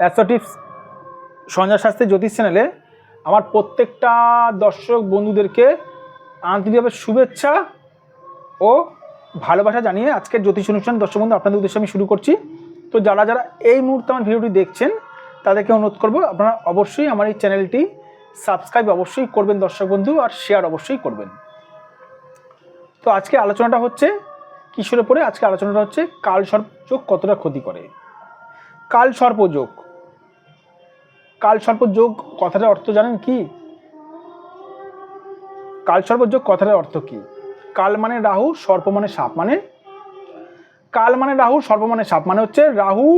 Astro tips Sanjay Shastri জ্যোতিষ চ্যানেলে আমার প্রত্যেকটা দর্শক বন্ধুদেরকে আন্তরিকভাবে শুভেচ্ছা ও ভালোবাসা জানিয়ে আজকের জ্যোতিষ অনুষ্ঠান দর্শক বন্ধু আপনাদের উদ্দেশ্যে আমি শুরু করছি। তো যারা যারা এই মুহূর্তে আমার ভিডিওটি দেখছেন, তাদেরকে অনুরোধ করব আপনারা অবশ্যই আমার এই চ্যানেলটি সাবস্ক্রাইব অবশ্যই করবেন দর্শক বন্ধু আর শেয়ার অবশ্যই করবেন। তো আজকে আলোচনাটা হচ্ছে কিশোর পরে আজকে আলোচনাটা হচ্ছে কাল সর্পযোগ কতটা ক্ষতি করে? কাল সর্পযোগ কাল সর্পযোগ কথাটার অর্থ জানেন কি? কাল সর্পযোগ কথাটার অর্থ কি? কাল মানে রাহু, সর্প মানে সাপ মানে? কাল মানে রাহু, সর্প মানে সাপ মানে হচ্ছে রাহু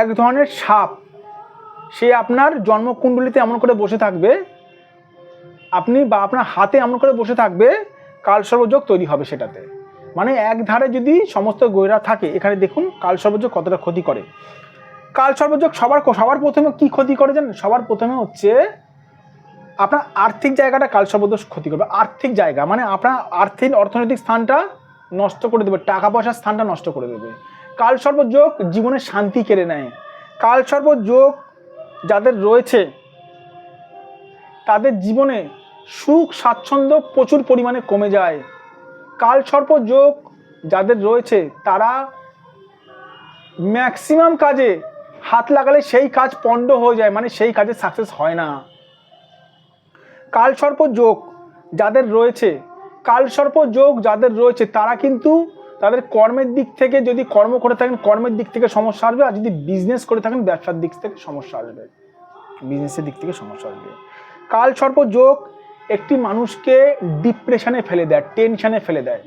এক ধরনের সাপ। সে আপনার জন্মকুণ্ডলিতে এমন করে বসে থাকবে, আপনি বা আপনার হাতে এমন করে বসে থাকবে, কাল সর্বযোগ তৈরি হবে সেটাতে। মানে এক ধারে যদি সমস্ত গৈরা থাকে, এখানে দেখুন কাল সর্বযোগ কতটা ক্ষতি করে। কাল সর্বযোগ সবার সবার প্রথমে কি ক্ষতি করে জানেন? সবার প্রথমে হচ্ছে আপনার আর্থিক জায়গাটা কাল সর্বদোষ ক্ষতি করবে। আর্থিক জায়গা মানে আপনার আর্থিক অর্থনৈতিক স্থানটা নষ্ট করে দেবে, টাকা পয়সার স্থানটা নষ্ট করে দেবে। কাল সর্বযোগ জীবনে শান্তি কেড়ে নেয়। কাল সর্বযোগ যাদের রয়েছে, তাদের জীবনে সুখ, স্বাচ্ছন্দ্য প্রচুর পরিমাণে কমে যায়। কাল সর্প যোগ যাদের রয়েছে, তারা ম্যাক্সিমাম কাজে হাত লাগালে সেই কাজ পণ্ড হয়ে যায় মানে সেই কাজে সাকসেস হয় না। কাল সর্প যোগ যাদের রয়েছে কাল সর্প যোগ যাদের রয়েছে, তারা কিন্তু তাদের কর্মের দিক থেকে যদি কর্ম করে থাকেন, কর্মের দিক থেকে সমস্যা আসবে, আর যদি বিজনেস করে থাকেন, ব্যবসার দিক থেকে সমস্যা আসবে। বিজনেসের দিক থেকে সমস্যা আসবে। কাল সর্প যোগ একটি মানুষকে ডিপ্রেশনে ফেলে দেয় টেনশনে ফেলে দেয়।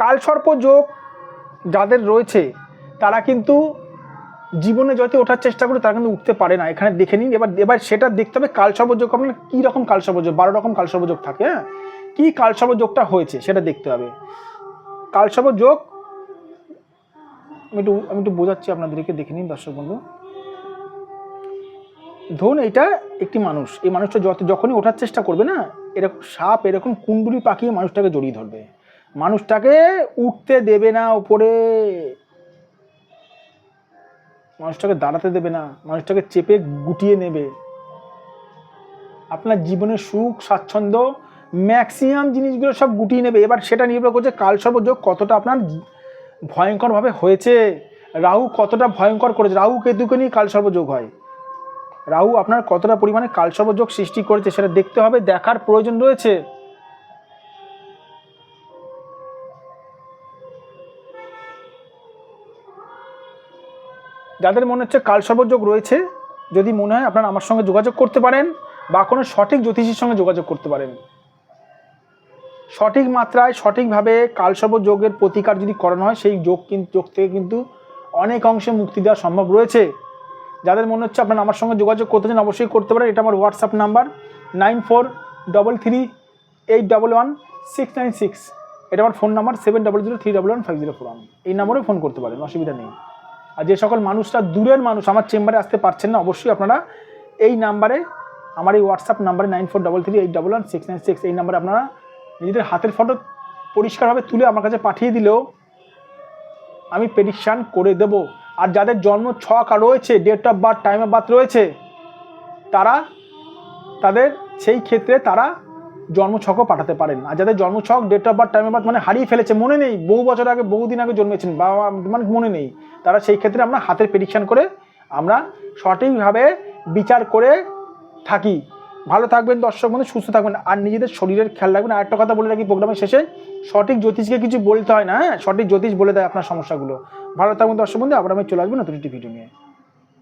কাল সর্প যোগ যাদের রয়েছে, তারা কিন্তু জীবনে যত ওঠার চেষ্টা করে তারা কিন্তু উঠতে পারে না। এখানে দেখে নিন, এবার এবার সেটা দেখতে হবে কাল সর্বযোগ আপনার কী রকম কাল সর্বযোগ বারো রকম কাল সর্বযোগ থাকে হ্যাঁ? কী কাল সর্বযোগটা হয়েছে সেটা দেখতে হবে। কাল সর্বযোগ আমি একটু আমি একটু বোঝাচ্ছি আপনাদেরকে, দেখে নিন দর্শক বন্ধু। ধরুন এটা একটি মানুষ, এই মানুষটা যত, যখনই ওঠার চেষ্টা করবে না, এরকম সাপ, এরকম কুণ্ডুলি পাকিয়ে মানুষটাকে জড়িয়ে ধরবে। মানুষটাকে উঠতে দেবে না ওপরে মানুষটাকে দাঁড়াতে দেবে না, মানুষটাকে চেপে গুটিয়ে নেবে। আপনার জীবনের সুখ, স্বাচ্ছন্দ্য, ম্যাক্সিমাম জিনিসগুলো সব গুটিয়ে নেবে। এবার সেটা নির্ভর করছে কাল সর্বযোগ কতটা আপনার ভয়ঙ্করভাবে হয়েছে। রাহু কতটা ভয়ঙ্কর করেছে। রাহু কেতুকে নিয়ে কাল সর্বযোগ হয়। রাহু আপনার কতটা পরিমাণে কাল সর্বযোগ সৃষ্টি করেছে সেটা দেখতে হবে, দেখার প্রয়োজন রয়েছে। যাদের মনে হচ্ছে কাল সর্বযোগ রয়েছে, যদি মনে হয় আপনারা আমার সঙ্গে যোগাযোগ করতে পারেন বা কোনো সঠিক জ্যোতিষীর সঙ্গে যোগাযোগ করতে পারেন। সঠিক মাত্রায়, সঠিকভাবে কালসর্প যোগের প্রতিকার যদি করানো হয়, সেই যোগ কিন্তু যোগ থেকে কিন্তু অনেক অংশে মুক্তি দেওয়া সম্ভব রয়েছে। যাদের মনে হচ্ছে আপনারা আমার সঙ্গে যোগাযোগ করতে চান, অবশ্যই করতে পারেন। এটা আমার WhatsApp number nine four double three eight double one six nine six এটা আমার phone number seven double zero three double one five zero four one এই নম্বরে ফোন করতে পারেন, অসুবিধা নেই। আর যে সকল মানুষরা দূরের মানুষ, আমার চেম্বারে আসতে পারছেন না, অবশ্যই আপনারা এই নাম্বারে, আমার এই হোয়াটসঅ্যাপ নাম্বারে nine four double three eight double one six nine six এই নাম্বারে আপনারা নিজেদের হাতের ফটো পরিষ্কারভাবে তুলে আমার কাছে পাঠিয়ে দিলেও আমি প্রেডিকশান করে দেব। আর যাদের জন্ম ছক রয়েছে date of birth time of birth রয়েছে, তারা, তাদের সেই ক্ষেত্রে তারা জন্মছকও পাঠাতে পারেন। আর যাদের জন্মছক date of birth time of birth মানে হারিয়ে ফেলেছে, মনে নেই, বহু বছর আগে বহুদিন আগে জন্মেছেন বাবা মানে মনে নেই। তারা সেই ক্ষেত্রে আমরা হাতের প্রেডিকশান করে আমরা সঠিকভাবে বিচার করে থাকি। ভালো থাকবেন, দর্শক বন্ধু, সুস্থ থাকবেন। আর নিজেদের শরীরের খেয়াল রাখবেন। আর একটা কথা বলে রাখি প্রোগ্রামের শেষে, সঠিক জ্যোতিষকে কিছু বলতে হয় না হ্যাঁ? সঠিক জ্যোতিষ বলে দেয় আপনার সমস্যাগুলো। ভালো থাকবেন, দর্শক বন্ধু। আবার আমি চলে আসব নতুন একটি ভিডিও নিয়ে।